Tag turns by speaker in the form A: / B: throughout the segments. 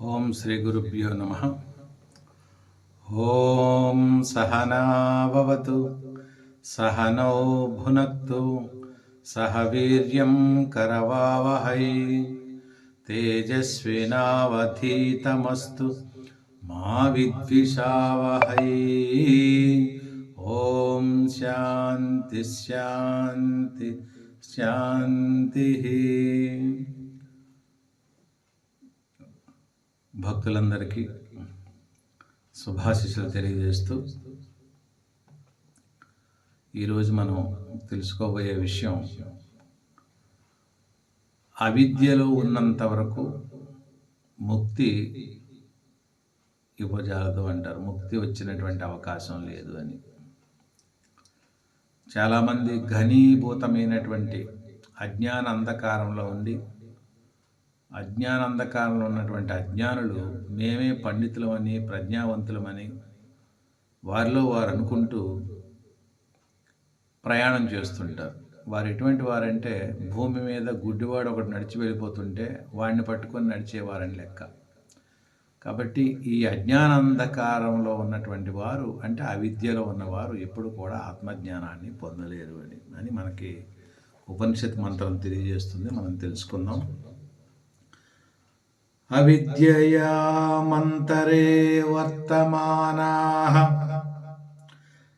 A: ఓం శ్రీ గురుభ్యో నమ. ఓం సహనావతు సహనో భునక్తు సహ వీర్యం కరవావహై తేజస్వినావధీతమస్తు మా విద్విషావహై. ఓం శాంతి శాంతి శాంతి. భక్తులందరికీ శుభాశిషులు తెలియజేస్తూ ఈరోజు మనం తెలుసుకోబోయే విషయం అవిద్యలో ఉన్నంత వరకు ముక్తి ఇవ్వజాలదు అంటారు. ముక్తి వచ్చినటువంటి అవకాశం లేదు అని. చాలామంది ఘనీభూతమైనటువంటి అజ్ఞాన అంధకారంలో ఉండి అజ్ఞానంధకారంలో ఉన్నటువంటి అజ్ఞానులు మేమే పండితులమని ప్రజ్ఞావంతులమని వారిలో వారు అనుకుంటూ ప్రయాణం చేస్తుంటారు. వారు ఎటువంటి వారంటే భూమి మీద గుడ్డివాడు ఒకటి నడిచి వెళ్ళిపోతుంటే వాడిని పట్టుకొని నడిచేవారని లెక్క. కాబట్టి ఈ అజ్ఞానంధకారంలో ఉన్నటువంటి వారు అంటే అవిద్యలో ఉన్నవారు ఎప్పుడు కూడా ఆత్మజ్ఞానాన్ని పొందలేరు అని అని మనకి ఉపనిషత్ మంత్రం తెలియజేస్తుంది. మనం తెలుసుకుందాం. अविद्ययामन्तरे वर्तमानाः।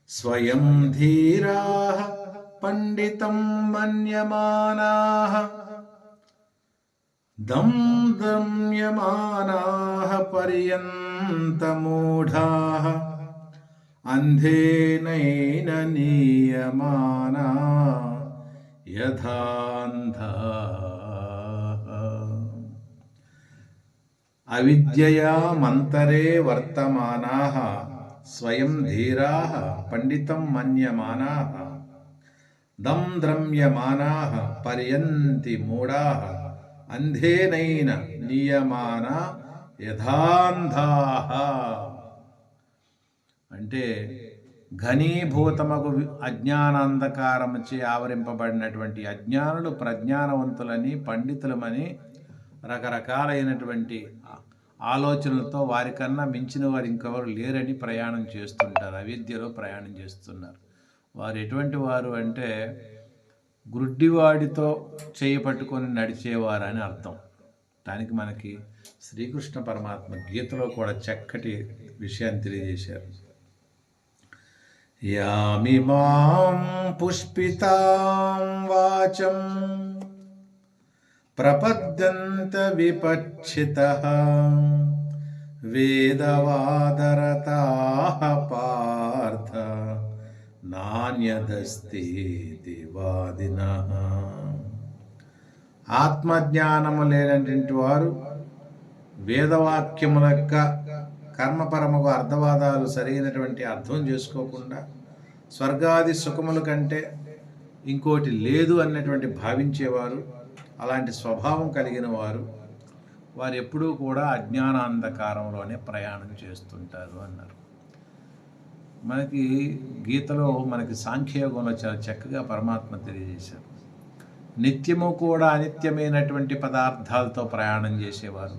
A: स्वयं धीराः पण्डितं मन्यमानाः। दं दम्यमानाः पर्यन्तमूढाः। अन्धेनैन नीयमाना। यथा అవిద్యయా మంతరే వర్తమానాः స్వయం ధీరాः పండితం మన్యమానాः దం ద్రమ్యమానాः పర్యంతి మూఢాः అంధేనైన నియమాన యథాంధాः అంటే ఘనీభూతమగు అజ్ఞానాంధకారముచే ఆవరింపబడినటువంటి అజ్ఞానులు ప్రజ్ఞానవంతులని పండితులమని రకరకాలైనటువంటి ఆలోచనలతో వారికన్నా మించిన వారు ఇంకెవరు లేరని ప్రయాణం చేస్తుంటారు. అవిద్యలో ప్రయాణం చేస్తున్నారు. వారు ఎటువంటి వారు అంటే గుడ్డివాడితో చేయపట్టుకొని నడిచేవారు అని అర్థం. దానికి మనకి శ్రీకృష్ణ పరమాత్మ గీతలో కూడా చక్కటి విషయాన్ని తెలియజేశారు. యామిమాం పుష్పితాం వాచం ప్రపద్యంత విపచ్చిత వేదవాదరత పార్థ నాణ్యదస్తీతి వాదిన ఆత్మజ్ఞానము లేనటువంటి వారు వేదవాక్యముల యొక్క కర్మపరముకు అర్థవాదాలు సరైనటువంటి అర్థం చేసుకోకుండా స్వర్గాది సుఖముల కంటే ఇంకోటి లేదు అన్నటువంటి భావించేవారు అలాంటి స్వభావం కలిగిన వారు వారు ఎప్పుడూ కూడా అజ్ఞానాంధకారంలోనే ప్రయాణం చేస్తుంటారు అన్నారు. మనకి గీతలో మనకి సాంఖ్యయోగంలో చాలా చక్కగా పరమాత్మ తెలియజేశారు. నిత్యము కూడా అనిత్యమైనటువంటి పదార్థాలతో ప్రయాణం చేసేవారు.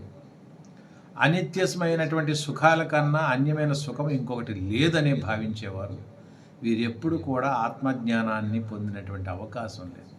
A: అనిత్యమైనటువంటి సుఖాల కన్నా అన్యమైన సుఖం ఇంకొకటి లేదని భావించేవారు. వీరు ఎప్పుడు కూడా ఆత్మజ్ఞానాన్ని పొందినటువంటి అవకాశం లేదు.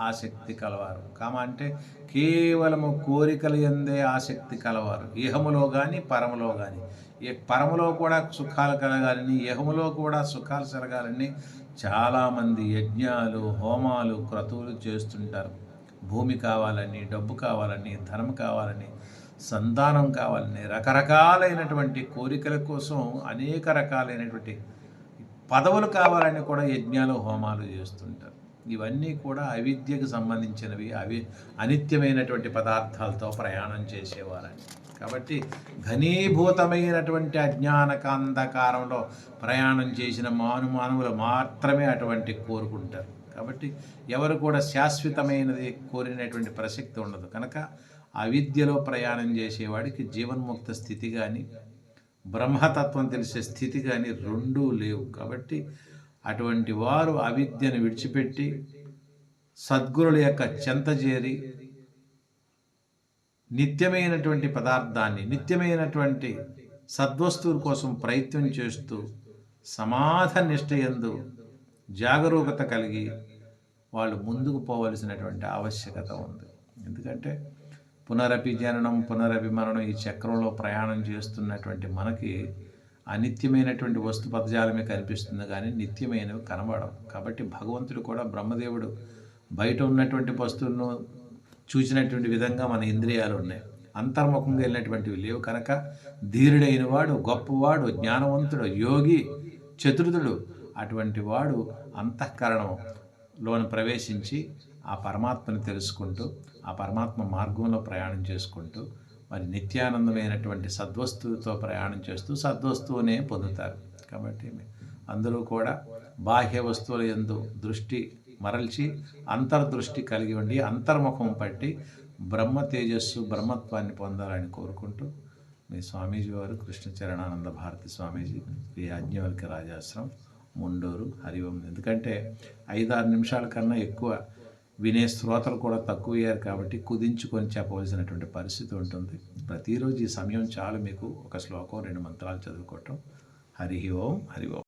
A: ఆసక్తి కలవారు. కామ అంటే కేవలము కోరికలు ఎందే ఆసక్తి కలవారు. ఇహములో కానీ పరములో కానీ ఈ పరములో కూడా సుఖాలు కలగాలని ఇహములో కూడా సుఖాలు జరగాలని చాలామంది యజ్ఞాలు హోమాలు క్రతువులు చేస్తుంటారు. భూమి కావాలని డబ్బు కావాలని ధనం కావాలని సంతానం కావాలని రకరకాలైనటువంటి కోరికల కోసం అనేక రకాలైనటువంటి పదవులు కావాలని కూడా యజ్ఞాలు హోమాలు చేస్తుంటారు. ఇవన్నీ కూడా అవిద్యకు సంబంధించినవి అవి అనిత్యమైనటువంటి పదార్థాలతో ప్రయాణం చేసేవారని కాబట్టి ఘనీభూతమైనటువంటి అజ్ఞానక అంధకారంలో ప్రయాణం చేసిన మాను మానవులు మాత్రమే అటువంటి కోరుకుంటారు. కాబట్టి ఎవరు కూడా శాశ్వతమైనది కోరినటువంటి ప్రసక్తి ఉండదు. కనుక అవిద్యలో ప్రయాణం చేసేవాడికి జీవన్ముక్త స్థితి కానీ బ్రహ్మతత్వం తెలిసే స్థితి కానీ రెండూ లేవు. కాబట్టి అటువంటి వారు అవిద్యను విడిచిపెట్టి సద్గురుల యొక్క చెంత చేరి నిత్యమైనటువంటి పదార్థాన్ని నిత్యమైనటువంటి సద్వస్తువుల కోసం ప్రయత్నం చేస్తూ సమాధ నిష్ఠయందు జాగరూకత కలిగి వాళ్ళు ముందుకు పోవలసినటువంటి ఆవశ్యకత ఉంది. ఎందుకంటే పునరపి జననం పునరపి మరణం ఈ చక్రంలో ప్రయాణం చేస్తున్నటువంటి మనకి అనిత్యమైనటువంటి వస్తు పదజాలమే కనిపిస్తుంది కానీ నిత్యమైనవి కనబడవు. కాబట్టి భగవంతుడు కూడా బ్రహ్మదేవుడు బయట ఉన్నటువంటి వస్తువులను చూసినటువంటి విధంగా మన ఇంద్రియాలు ఉన్నాయి. అంతర్ముఖంగా వెళ్ళినటువంటివి లేవు. కనుక ధీరుడైన వాడు గొప్పవాడు జ్ఞానవంతుడు యోగి చతుర్థుడు అటువంటి వాడు అంతఃకరణంలోని ప్రవేశించి ఆ పరమాత్మను తెలుసుకుంటూ ఆ పరమాత్మ మార్గంలో ప్రయాణం చేసుకుంటూ మరి నిత్యానందమైనటువంటి సద్వస్తువుతో ప్రయాణం చేస్తూ సద్వస్తువునే పొందుతారు. కాబట్టి అందరూ కూడా బాహ్య వస్తువుల ఎందు దృష్టి మరల్చి అంతర్దృష్టి కలిగి ఉండి అంతర్ముఖం పట్టి బ్రహ్మ తేజస్సు బ్రహ్మత్వాన్ని పొందాలని కోరుకుంటూ మీ స్వామీజీ వారు కృష్ణచరణానంద భారతి స్వామీజీ శ్రీ యాజ్ఞవల్క్య రాజాశ్రం ముండూరు హరివం ఎందుకంటే ఐదారు నిమిషాల కన్నా ఎక్కువ వినే శ్రోతలు కూడా తక్కువ అయ్యారు కాబట్టి కుదించుకొని చెప్పవలసినటువంటి పరిస్థితి ఉంటుంది. ప్రతిరోజు ఈ సమయం చాలు మీకు ఒక శ్లోకం రెండు మంత్రాలు చదువుకోవటం. హరి ఓం హరి ఓం.